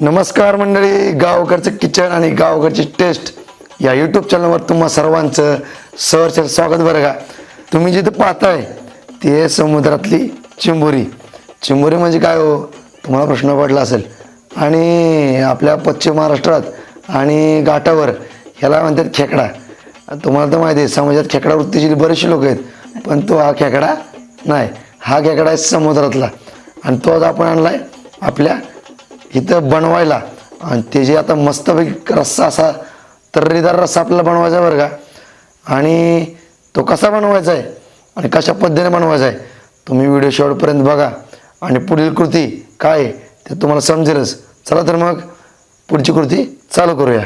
नमस्कार मंडळी गावकरचं किचन आणि गावकरची टेस्ट या यूट्यूब चॅनलवर तुम्हा सर्वांचं सहर्ष स्वागत बरं का. तुम्ही जिथं पाहताय ते आहे समुद्रातली चिंबोरी. चिंबोरी म्हणजे काय हो? तुम्हाला प्रश्न पडला असेल. आणि आपल्या पश्चिम महाराष्ट्रात आणि घाटावर ह्याला म्हणतात खेकडा. तुम्हाला तर माहिती आहे समाजात खेकडा वृत्तीची बरेचसे लोक आहेत पण तो हा खेकडा नाही. हा खेकडा आहे समुद्रातला. आणि तो आज आपण आहे आपल्या इथं बनवायला. आणि त्याची आता मस्तपैकी रस्सा असा तर्रीदार रस्सा आपल्याला बनवायचा आहे बरं का. आणि तो कसा बनवायचा आहे आणि कशा पद्धतीने बनवायचा आहे तुम्ही व्हिडिओ शेवटपर्यंत बघा. आणि पुढील कृती काय आहे ते तुम्हाला समजेलच. चला तर मग पुढची कृती चालू करूया.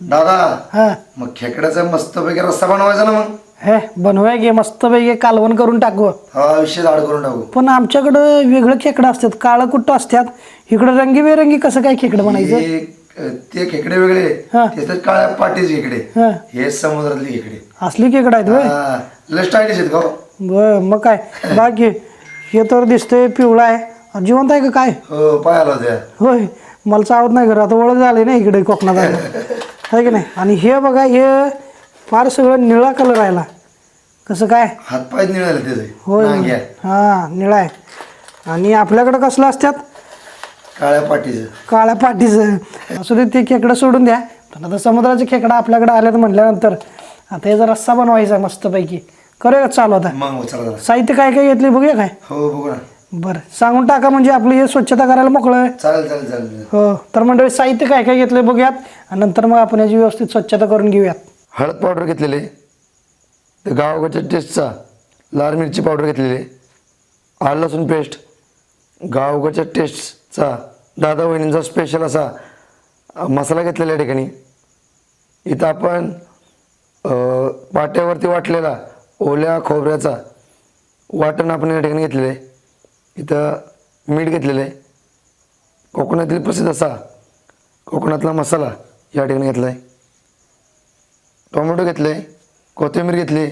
दादा हा. मग खेकड्याचा मस्तपैकी रस्सा बनवायचा ना मग? हे बनवूया घे मस्तपैकी कालवण करून टाकू. हा विषय झाड करून टाकू. पण आमच्याकडं वेगळं खेकडं असतात काळं कुठं असतात? इकडं रंगीबेरंगी कसं काय खेकडं बनायचं? हे, अ, ते खेकडे वेगळे हा. काळ्या पाटीचे खेकडे. हा. हे समुद्रातले खेकडे. असली खेकडं आहेत होय? हा, लय स्टायलिश आहेत का? बर मग काय? बाकी हे तर दिसतंय पिवळा आहे. जिवंत आहे का काय? हो पायाला होत्या होय. मला चावत नाही घरात ओळख झाली ना इकडे कोकणात. आहे की नाही? आणि हे बघा हे फार सगळं निळा कलर राहिला. कसं काय? हात पाय निळाले त्याचे. होय. नांग्या. हा निळा आहे. आणि आपल्याकडं कसलं असतात काळ्या पाटीचं. काळ्या पाठीचं असू दे ते खेकडं सोडून द्या. पण आता समुद्राचे खेकडं आपल्याकडे आल्यात म्हटल्यानंतर आता हे जर रस्सा बनवायचा मस्तपैकी. करूया का चालू आता? मग चला जरा. साहित्य काय काय घेतले बघूया काय? हो बघू ना. बरं. सांगून टाका म्हणजे आपली हे स्वच्छता करायला मोकळं आहे. चालेल चालेल चालेल. हो. तर मंडळी साहित्य काय काय घेतले बघूयात. आणि नंतर मग आपण याची व्यवस्थित स्वच्छता करून घेऊयात. हळद पावडर घेतलेले. ते गावाकडच्या टेस्टचा लाल मिरची पावडर घेतलेली. आल लसूण पेस्ट गावाकडच्या टेस्टचा दादा वहिनींचा स्पेशल असा मसाला घेतलेला या ठिकाणी. इथं आपण पाट्यावरती वाटलेला ओल्या खोबऱ्याचा वाटण आपण या ठिकाणी घेतलेलं. आहे इथं मीठ घेतलेलं. आहे कोकणातील प्रसिद्ध असा कोकणातला मसाला या ठिकाणी घेतला आहे टोमॅटो घेतलं. आहे कोथिंबीर घेतली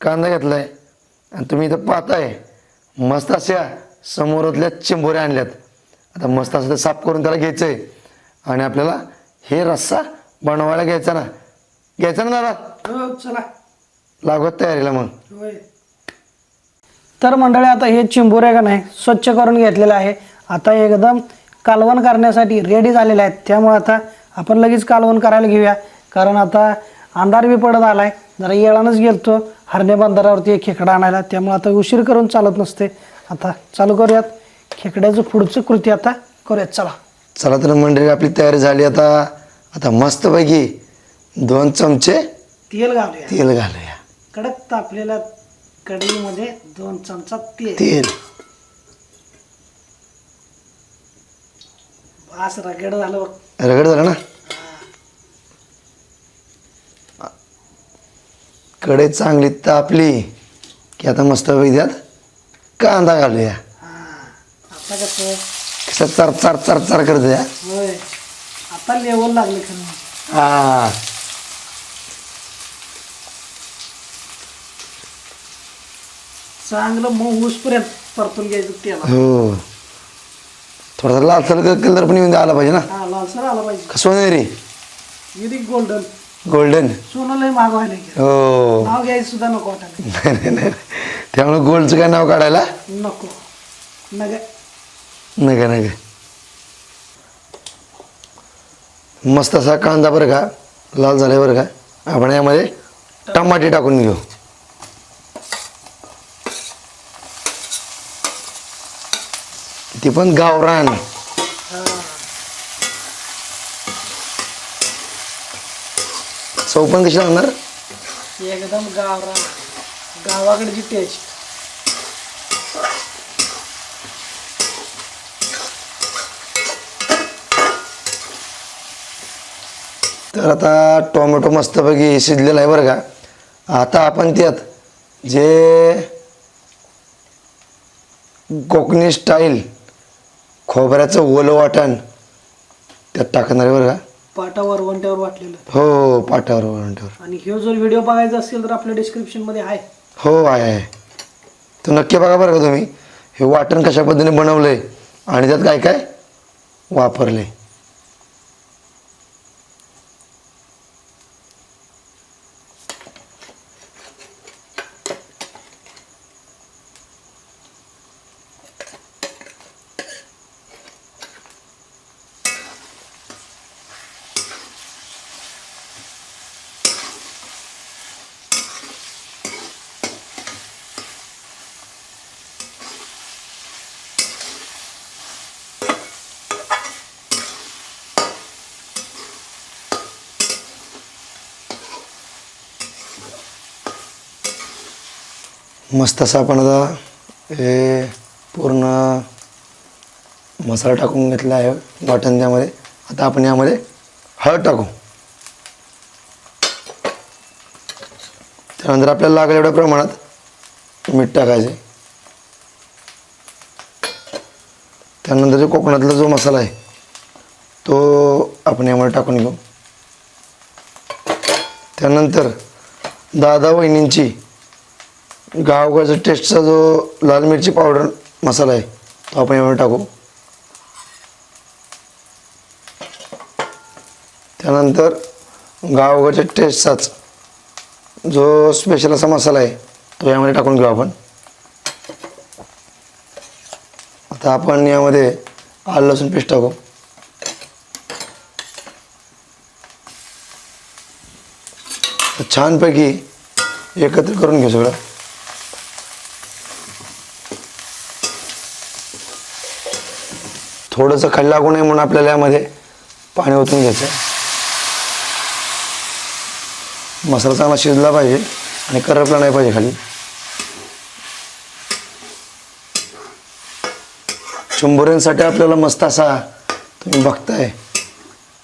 कांदा घेतला आहे आणि तुम्ही इथं पाहताय मस्त अशा समोरातल्या चिंबोऱ्या आणल्यात. आता मस्त असं ते साफ करून त्याला घ्यायचं आहे आणि आपल्याला हे रस्सा बनवायला घ्यायचा ना. घ्यायचा ना दादा? हो चला. लागवत तयारीला मग. तर मंडळी आता हे चिंबोऱ्या का नाही स्वच्छ करून घेतलेलं आहे. आता एकदम कालवण करण्यासाठी रेडी झालेले आहेत. त्यामुळे आता आपण लगेच कालवण करायला घेऊया. कारण आता अंधार बी पडत आलाय. जरा येळानंच गेलतो. हरणे बंदरावरती एक खेकडा आणायला. त्यामुळे आता उशीर करून चालत नसते. आता चालू करूयात. खेकड्याचं पुढचं कृती आता करूयात. चला. चला तर मंडळी आपली तयारी झाली. आता आता मस्तपैकी दोन चमचे तेल घालूया. तेल घालूया. कडक तापलेल्या कढईमध्ये दोन चमचा तेल. तेल. बास रगड झालं बघ. रगड झालं ना? कडे चांगली तापली की आता मस्त त्यात कांदा घालूया. आता कसं? कसं चार चार चार चार करतो या होय. आता लेवल लागले खरं हा. चांगलं मऊ ऊसपर्यंत परतून घ्यायचं हो. थोडासा लालसर कलर पण येऊन आला पाहिजे ना. हा लालसर आला पाहिजे. का सोनेरी? Unique golden golden. हो. नाव घ्यायचं सुद्धा नको वाटायला. नाही नाही नाही. त्यामुळे गोल्डचं काय नाव काढायला? नको. नग. नका नका मस्त असा कांदा बरं का? लाल झाले बरं का? आपण यामध्ये टमाटे टाकून घेऊ. ती पण गावरान. चव पण कशी लागणार? एकदम गावरा गावाकडची टेस्ट तर आता टोमॅटो मस्तपैकी शिजलेला आहे बरं का. आता आपण त्यात जे कोकणी स्टाईल खोबऱ्याचं ओलं वाटण त्यात टाकणार आहे बरं का. पाटावर वंट्यावर वाटलेलं हो पाटावर वरंटावर आणि ह्यो जर व्हिडिओ बघायचा असेल तर आपल्या डिस्क्रिप्शनमध्ये आहे. हो आहे आहे. तर नक्की बघा बरं का तुम्ही. हे वाटण कशा पद्धतीने बनवलं आहे आणि त्यात काय काय वापरले मस्त असं आपण आता हे पूर्ण मसाला टाकून घेतला आहे वाटण त्यामध्ये आता आपण यामध्ये हळद टाकू. त्यानंतर आपल्याला लागेल एवढ्या प्रमाणात मीठ टाकायचे. त्यानंतर जो कोकणातला जो मसाला आहे तो आपण यामध्ये टाकून घेऊ. त्यानंतर दादा वहिनींची गावगावचा टेस्टचा जो लाल मिरची पावडर मसाला आहे तो आपण यामध्ये टाकू. त्यानंतर गावगावच्या टेस्टचाच जो स्पेशल असा मसाला आहे तो यामध्ये टाकून घेऊ आपण. आता आपण यामध्ये आलं लसूण पेस्ट टाकू. छानपैकी एकत्र करून घेऊ सगळं. थोडंसं खाली लागू नये म्हणून आपल्याला यामध्ये पाणी ओतून घ्यायचं आहे. मसाला चांगला शिजला पाहिजे आणि करपला नाही पाहिजे खाली. चुंबुऱ्यांसाठी आपल्याला मस्त असा तुम्ही बघताय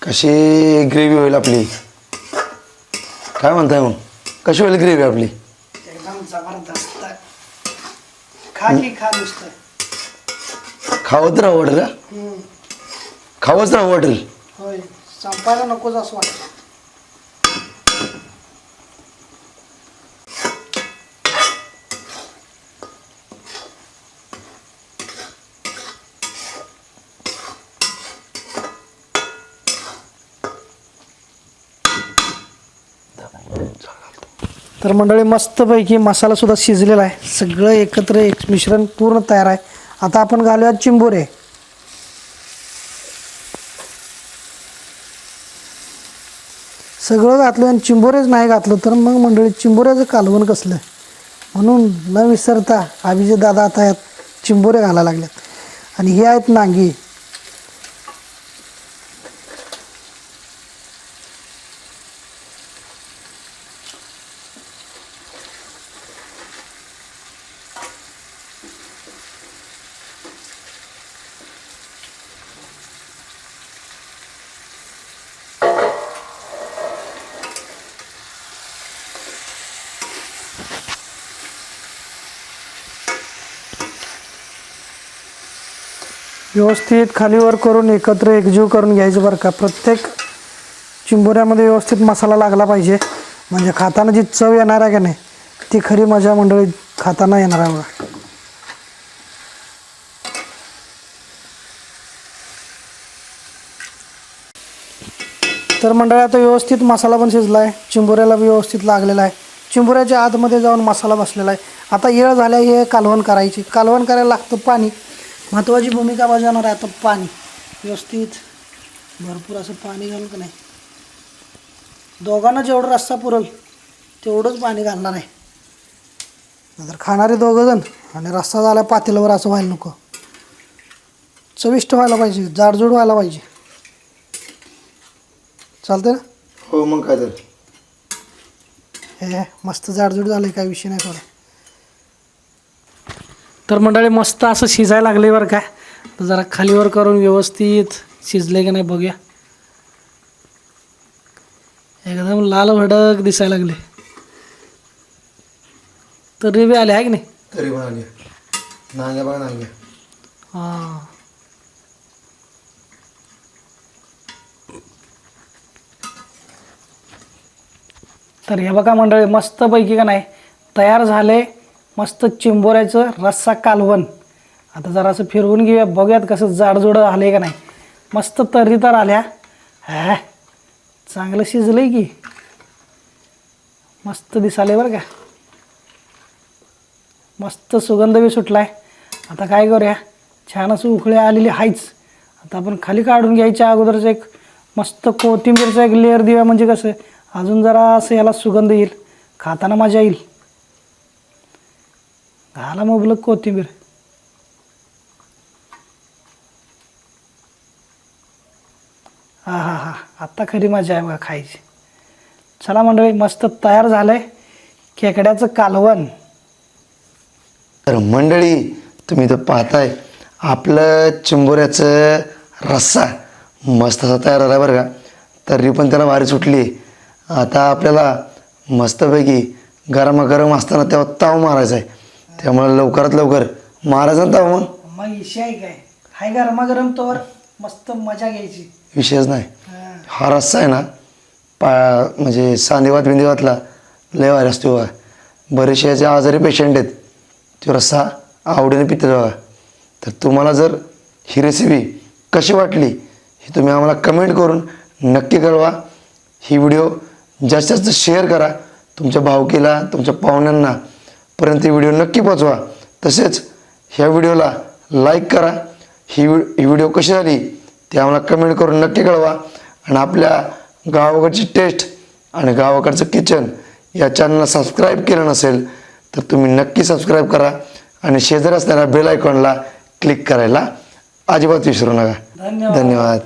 कशी ग्रेव्ही होईल आपली. काय म्हणताय मग? कशी होईल ग्रेव्ही आपली? एकदम जबरदस्त. खा नुसतं. खावत राहा वाटेल का हम्म. खावंच राहा वाटेल. होय संपायला नकोच असं वाटतं. तर मंडळी मस्तपैकी मसाला सुद्धा शिजलेला आहे. सगळं एकत्र एक मिश्रण पूर्ण तयार आहे. आता आपण घालूयात चिंबोरे. सगळं घातलं आणि चिंबोरेच नाही घातलं तर मग मंडळी चिंबोऱ्याचं कालवण कसलं? म्हणून न विसरता अभिजित दादा आता यात चिंबोरे घालायला लागल्यात आणि हे आहेत नांगी. व्यवस्थित खालीवर करून एकत्र एकजीव करून घ्यायचं बरं का. प्रत्येक चिंबोऱ्यामध्ये व्यवस्थित मसाला लागला पाहिजे. म्हणजे खाताना जी चव येणार आहे का नाही ती खरी मजा मंडळी खाताना येणार आहे बघा. तर मंडळी आता व्यवस्थित मसाला पण शिजला आहे चिंबोऱ्याला बी व्यवस्थित लागलेला आहे. चिंबोऱ्याच्या आतमध्ये जाऊन मसाला बसलेला आहे. आता येळ झाल्या हे कालवण करायची. कालवण करायला लागतं पाणी. महत्त्वाची भूमिका बजावणार आहे आता पाणी. व्यवस्थित. भरपूर असं पाणी घालून का नाही? दोघांना जेवढं रस्सा पुरल तेवढंच पाणी घालणार आहे. नंतर खाणारे दोघं जण आणि रस्सा झाला पातेल्यावर असं व्हायला नको. चविष्ट व्हायला पाहिजे जाडजूड व्हायला पाहिजे. चालतं ना? हो मग काय तर. हे मस्त जाडजूड झालं काय विषय नाही थोडा. तर मंडळी मस्त असं शिजायला लागले बरं काय तर जरा खालीवर करून व्यवस्थित शिजले की नाही बघूया. एकदम लाल भडक दिसायला लागले. तरी बी आले आहे की नाही? तरी पण आली नांग्या बघा नांग्या. हां. तर हे बघा मंडळी मस्तपैकी का नाही तयार झाले. मस्त चिंबोऱ्याचं रस्सा कालवण. आता जरासं फिरवून घेऊया बघूयात कसं जाडजोड आले का नाही. मस्त तर्री तर आल्या. हा चांगलं शिजलंय की. मस्त दिसाले बरं का. मस्त सुगंध बी सुटलाय. आता काय करूया छान असं उकळी आलेली आहेच आता आपण खाली काढून घ्यायच्या अगोदरच एक मस्त कोथिंबीरचा एक लेअर देऊया म्हणजे कसं अजून जरा असं याला सुगंध येईल. खाताना मजा येईल. घाला मुबलक कोथिंबीर. हा हा हा. आत्ता खरी मजा आहे बघा खायची. चला मंडळी मस्त तयार झालं आहे खेकड्याचं कालवण. तर मंडळी तुम्ही तर पाहताय आपलं चिंबोऱ्याचं रस्सा मस्त असा तयार झाला बरं का. तरी पण त्याला वारी सुटली. आता आपल्याला मस्तपैकी गरमागरम असताना तेव्हा ताव मारायचा आहे. त्यामुळे लवकरात लवकर ताव मग. मग इशे आहे काय? हाय गरमागरम तोवर? मस्त मजा घ्यायची. विषयच नाही. हा. हा रस्सा आहे ना पा म्हणजे सांदेवात बिंदेवातला लय भारी असतो बघा. बरेचसे याचे आजारी पेशंट आहेत. तो रस्सा आवडीने पितात बघा. तर तुम्हाला जर ही रेसिपी कशी वाटली ही तुम्ही आम्हाला कमेंट करून नक्की कळवा. ही व्हिडिओ जास्तीत जास्त शेअर करा. तुमच्या भावकीला तुमच्या पाहुण्यांना पर्यंत व्हिडिओ नक्की पोचवा तसेच ह्या व्हिडिओला लाईक करा. ही ही व्हिडिओ कशी झाली ते आम्हाला कमेंट करून नक्की कळवा. आणि आपल्या गावाकडची टेस्ट आणि गावाकडचं किचन या चॅनलला सबस्क्राईब केलं नसेल तर तुम्ही नक्की सबस्क्राईब करा. आणि शेजारी असणाऱ्या बेल आयकॉनला क्लिक करायला अजिबात विसरू नका. धन्यवाद. धन्यवाद.